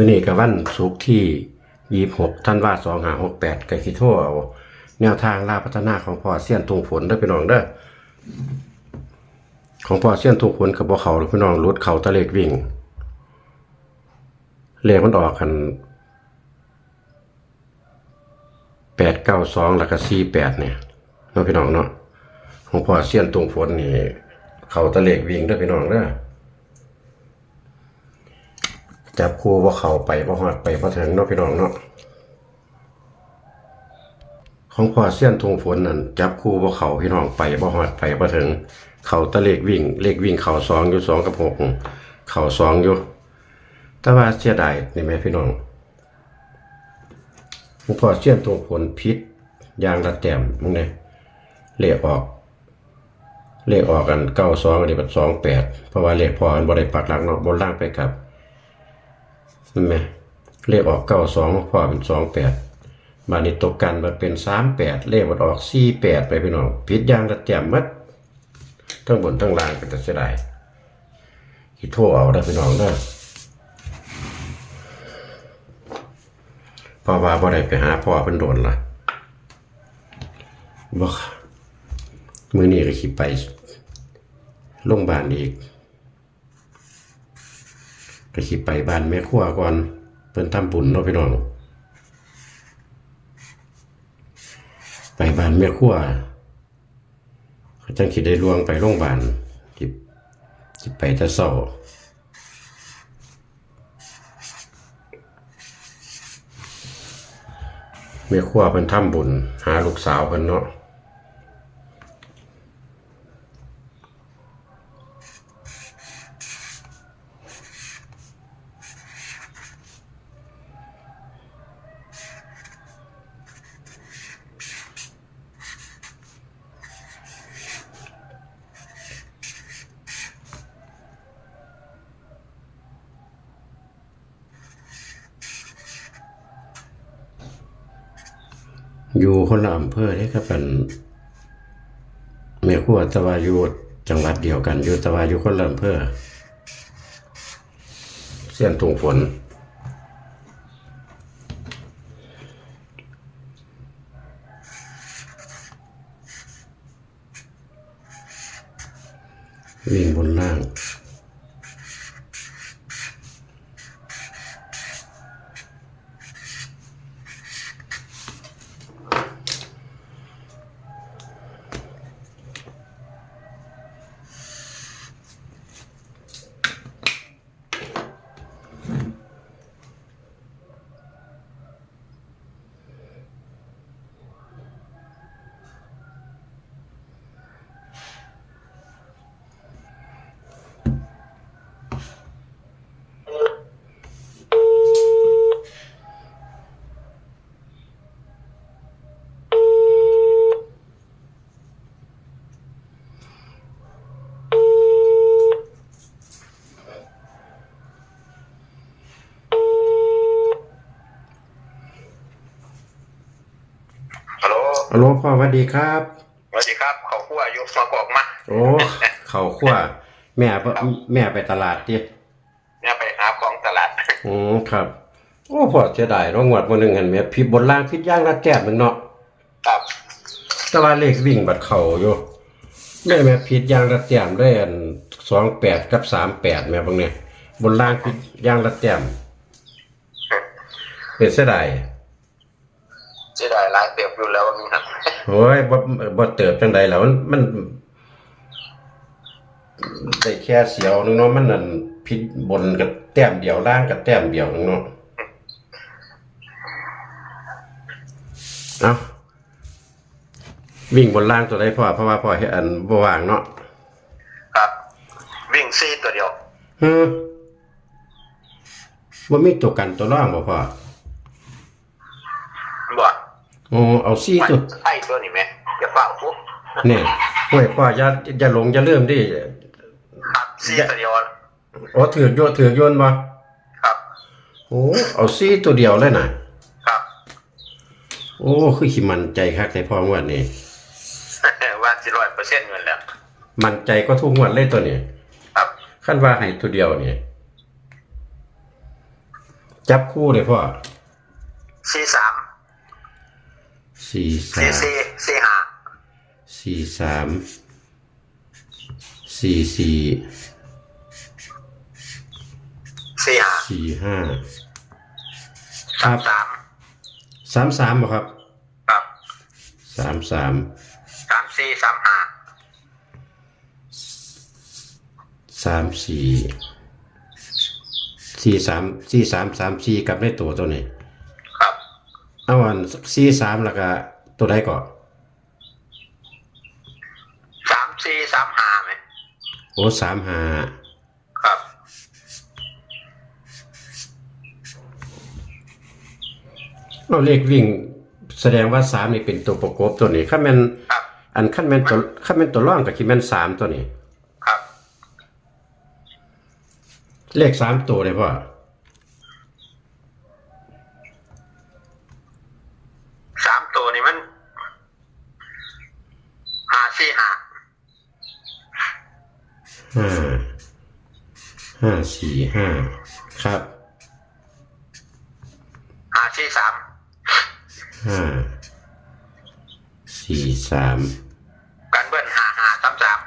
มื้อนี้ก็วันศุกร์ที่26ธันว่าคม2568ก็สิโทรเอาแนวทางลาพัฒนาของพ่อเสี้ยนตุงฝนเด้อพี่น้องเด้อของพ่อเสี้ยนตุงฝนก็บ่เขาหรอพี่น้องรุดเขาตะเลขวิ่งเลขมันออกกัน892แล้วก็48เนี่ยเนาะพี่น้องเนาะของพ่อเสี้ยนตุงฝนนี่เขาตะเลขวิ่งเด้อพี่น้องเด้อ จับคู่ว่าเขาไปว่าหอดไปพอถึงเนาะพี่น้องเนาะของพ่อเสี้ยนทงฝนนั่นจับคู่ว่าเขาพี่น้องไปว่าหอดไปพอถึง เขาตะเลขวิ่ง เลขวิ่งเขาสองอยู่สองกับหกเขาสองอยู่แต่ว่าเสียดายนี่แม่พี่น้องของพ่อเสี้ยนทงฝนพิษยางระแต้มมึงเนี่ยเลขออกเลขออกกันเก้าสองอันนี้เป็นสองแปดเพราะว่าเลขพอมันบ่ได้ปักหลักเนาะบนล่างไปกับ เห็นไหมเลขออกเก้าสองพ่อเป็นสองแปดบานี้ตกกันมาเป็นสามแปดเลขมันออกสี่แปดไปพี่น้องผิดอย่างระแจมมัดทั้งบนทั้งล่างเป็นแต่เสียดายที่โทรเอาได้พี่น้องเด้พราะว่าบ่ได้ไปหาพ่อเป็นโดนละบ่มือนี้ก็ขี่ไปโรงพยาบาลอีก ก็สิไปบ้านแม่ครัวก่อนเพิ่นทำบุญเนาะพี่น้อง ไปบ้านแม่ครัวเขาจังสิได้ลวงไปโรงพยาบาลสิสิไปต่เช้าแม่ครัวเพิ่นทำบุญหาลูกสาวเพิ่นเนาะ อยู่คนละอำเภอเด้ครับเป็นแม่ครัวตะวายู่จังหวัดเดียวกัน อยู่ตะวายุคนละอำเภอเส้นตุงฝน วิ่งบนล่าง ฮัลโหล ฮัลโหล พ่อสวัสดีครับสวัสดีครับเขาคั่วอยู่ฟังบอกมาโอ้เขาขั้วแม่บ่แม่ไปตลาดดิเนี่ยไปหาของตลาดอืมครับ โอ้พอเสียดายเนาะงวดมื้อหนึงหั่นแม่ผิดบนล่างผิดอย่างละแต้มหนึงเนาะครับแต่ว่าเลขวิ่งบัดเข้าอยู่แม่แม่ผิดอย่างละแต้มได้อัน28กับ38แม่เบิ่งเนี่ยบนล่างผิดอย่างละแต้มเป็นเสียดายเสียดายหลายเติบอยู่แล้วว่ามีหันโอ้ยบ่บ่เติบจังใดแล้วมันมันได้แค่เสียวหนึงเนาะมันนั่นผิดบนกับแต้มเดียวล่างกับแต้มเดียวหนึงเนาะเอาวิ่งบนล่างตัวใดพ่อเพราะว่าพ่อเห็นอันบ่ว่างเนาะครับ วิ่งซีตัวเดียวฮึว่ามีตัวกันตัวร่องบ่พ่อบ่ โอ้เอาซี่ไม่ตัวไอ้ตัวนี้ไหมอย่าเฝ้าปุ๊บนี่โอ้ยพ่ออย่าอย่าหลงอย่าลืมดิครับซีตัวเดียวโอ้ถือกโยถือกโยนบ่ครับโอ้เอาซี่ตัวเดียวเลยน่ะครับ โอ้คือสิมั่นใจคักแต่พ่องวดนี้ว่าสิร้อยเปอร์เซ็นต์เงินแล้วมั่นใจก็ทุกงวดเลยตัวนี้ครับคันว่าให้ตัวเดียวนี่จับคู่เลยพ่อสี่สาม สี่สาสี่มสี่สี่ห้าสี่สามสี่สี่สี่ห้าสี่ห้าคสารัมบสามสามสามบ่ครับครับสามสามสามสี่สามห้าสามสี่สี่สามสี่สามสามสี่กับในตัวตัวนี้ครับ เอาอันสี่สามแล้วก็ตัวใดก่อนสามสี่สามห้าไหมโอ้สามห้าครับเอาเลขวิ่ง แสดงว่าสามนี่เป็นตัวประกบตัวนี้ขั้นแม่นครับอันขั้นแม่นตัวขั้นแม่นตัวร่องกับคิดแม่นสามตัวนี้ครับ เลขสามตัวเลยพ่อ สามตัวนี่มันห้าสี่ห้า ห้า ห้าสี่ห้าครับห้าสี่สามห้าสี่สามกันเบิ้ลห้าห้าสามสาม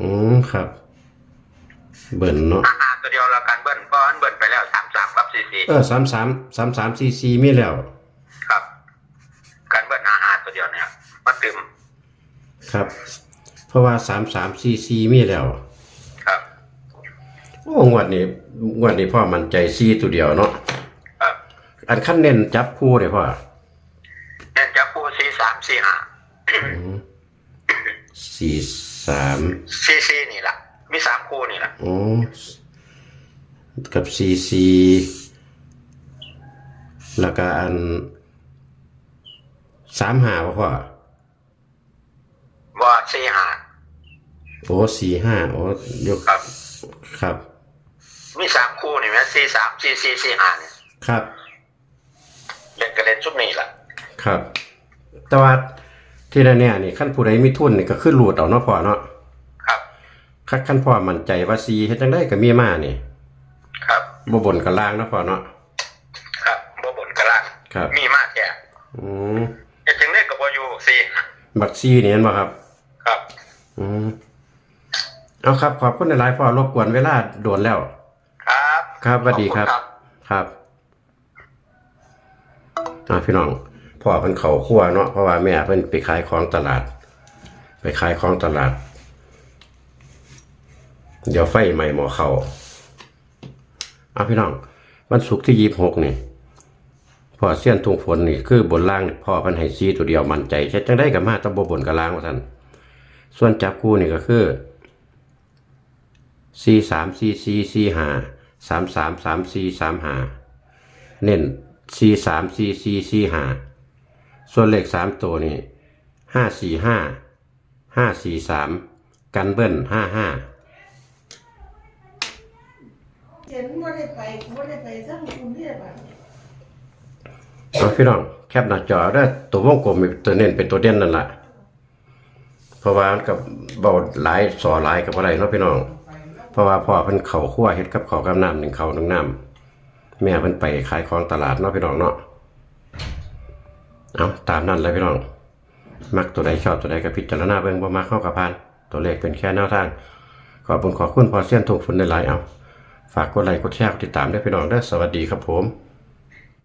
อืมครับ เบิ่นเนาะห้าห้าตัวเดียวแล้วกันเบิ้ลเพราะอันเบิ้ลไปแล้วสามสามกับสี่สี่เออสามสามสามสามสี่สี่มีแล้ว ครับกันเบิ้ลห้าห้าตัวเดียวเนี่ยมาตึมครับ เพราะว่าสามสามสี่สี่มีแล้วครับโอ้งวดนี้งวดนี้พ่อมันใจซีตัวเดียวเนาะครับอันขั้นเน้นจับคู่เลยพ่อเน่นจะคู่สี่สามสี่ห้าสี่สามสี่สี่นี่แหละมีสามคู่นี่แหละโอ้กับซีซีแล้วก็อันสามหาพ่อว่าสี่ห้าโอ้สี่ห้าโอ้ยกครับ ครับ มีสามคู่นี่ไหมสี่สามสี่สี่สี่ห้าเนี่ยครับ เล่นก็เล่นชุดนี้แหละครับ แต่ว่าที่แน่ๆนี่ขั้นผู้ใดมีทุนนี่ก็ขึ้นรูดเอาเนาะพ่อเนาะครับคันขั้นพ่อมั่นใจว่าซีเฮ็ดจังได้ก็มีมานี่ครับบ่บนกับล่างเนาะพ่อเนาะครับบ่บนกระลางครับ มีมากแค่อืมเฮ็ดจังได้กับบอยู่สี่บักซีนี่เห็นบ่ครับ ครับ อืมเอาครับขอบคุณหลายๆพ่อรบกวนเวลาโดนแล้ว ครับครับสวัสดีครับขอณครับอ่าพี่น้องพ่อเพิ่นเขาครัวเนาะเพราะว่าแม่เพิ่นไปขายของตลาด ไปขายของตลาด เดี๋ยวไฟใหม่หมอเขาเอาพี่น้องวันศุกร์ที่ยี่สิบหกนี่พ่อเสี้ยนทุ่งฝนนี่คือบนล่างนี่พ่อเพิ่นให้ซีตัวเดียวมั่นใจเฮ็ดจังได้กับมาแตะบ่บนกับล่างว่าซั่นส่วนจับคู่นี่ก็คือสี่สามสี่สี่สี่ห้า สามสามสามสี่สามห้าเน้นสี่สามสี่สี่สี่ห้าส่วนเลขสามตัวนี่ห้าสี่ห้าห้าสี่สามกันเบิ้ลห้าห้าเห็นว่าได้ไปว่าได้ไปสร้างกรุงเทพอะเอาพี่น้องแคปหน้าจอได้อตัววงกลมเป็นตัวเน้นเป็นตัวเด่นนั่นแหละเพราะว่ามันกับเบาหลายสอหลายกับอะไรเนาะพี่น้อง เพราะว่าพ่อเพิ่นเข่าขั้วเฮ็ดกับข้ากับน้ำหนึ่งเข่าหนึ่งน้ำแม่เพิ่นไปขายของตลาดเนาะพี่น้องเนาะเอาตามนั้นเลยพี่น้อง มักตัวใดชอบตัวใดก็พิจารณาเบิ่งบ่มาเข้ากับพาน ตัวเลขเป็นแค่แนวทาง ขอบคุณขอบคุณพอเสี้ยนถูกฝนได้หลายเอา ฝากกดไลค์กดแชร์ติดตามด้วยพี่น้องได้สวัสดีครับผม